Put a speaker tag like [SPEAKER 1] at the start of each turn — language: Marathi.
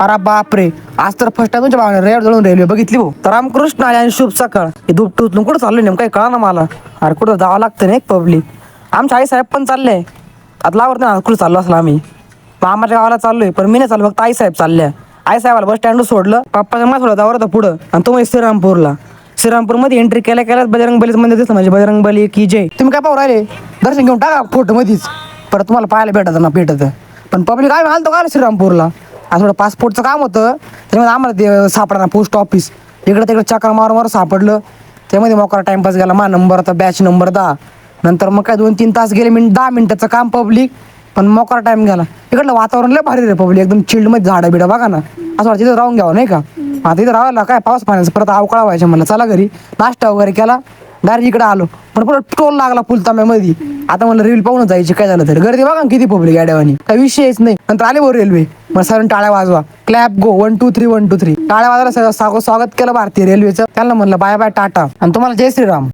[SPEAKER 1] अरे बापरे. आज तर फर्स्ट टाइम तुमच्या भावाने रेड जळून रेल्वे बघितली भाऊ. तर रामकृष्ण आले आणि शुभ सकाळ हे धूप उचलून कुठं चाललो नेमकं काही कळा ना मला. अरे कुठं जावं लागतं नाही पब्लिक आमच्या आई साहेब पण चालले. आता लावर ना कुठं चाललो असला आम्ही? मामाच्या गावाला चाललोय पण मी नाही चाललो फक्त आई साहेब चालल्या. आई साहेबाला बस स्टँडवर सोडलं पप्पाच्या मला सोडलं जावर होता पुढं. आणि तो म्हणजे श्रीरामपूरला. श्रीरामपूरमध्ये एंट्री केल्या केल्याच बजरंग बलीच मध्ये दिसलं म्हणजे बजरंग बली की जय. तुम्ही काय पाहू राहिले? दर्शन घेऊन टाका फोटो मध्येच. परत तुम्हाला पाहायला भेटत ना भेटत. पण पब्लिक आम्ही आलतो का श्रीरामपूरला? आणि थोडं पासपोर्टचं काम होतं. त्याच्यामध्ये आम्हाला ते सापडा पोस्ट ऑफिस इकडं तिकडं चक्कर मारून मारून सापडलं. त्यामध्ये मोकळा टाइमपास गेला. मा नंबर होता बॅच नंबर दहा. नंतर मग काय दोन तीन तास गेले मिनिट दहा मिनिटाचं काम पब्लिक पण मोकळा टाइम गेला. इकडलं वातावरण लय भारी रे पब्लिक एकदम चिल्डमध्ये झाडं बिडं बघा ना. असं वाटतं तिथं राहून घ्यावं नाही का? आता तिथं राहायला काय? पाऊस पाण्याचं परत अवकाळा व्हायचं म्हणलं. चला घरी. नाश्ता वगैरे केला. डायरेक्ट इकडे आलो. पण परत टोल लागला फुलताम्यामध्ये. आता म्हणलं रेल्वे पाहून जायची काय झालं तर. गर्दी बघा ना किती पब्लिक गाड्यावानी. काही विषयच नाही. नंतर आले भाऊ रेल्वे मग सर टाळ्या वाजवा. Clap go one two three one two three टाळ्या वाजवायला स्वागत केलं भारतीय रेल्वेचं त्यांना म्हणलं बाय बाय टाटा. आणि तुम्हाला जय श्रीराम.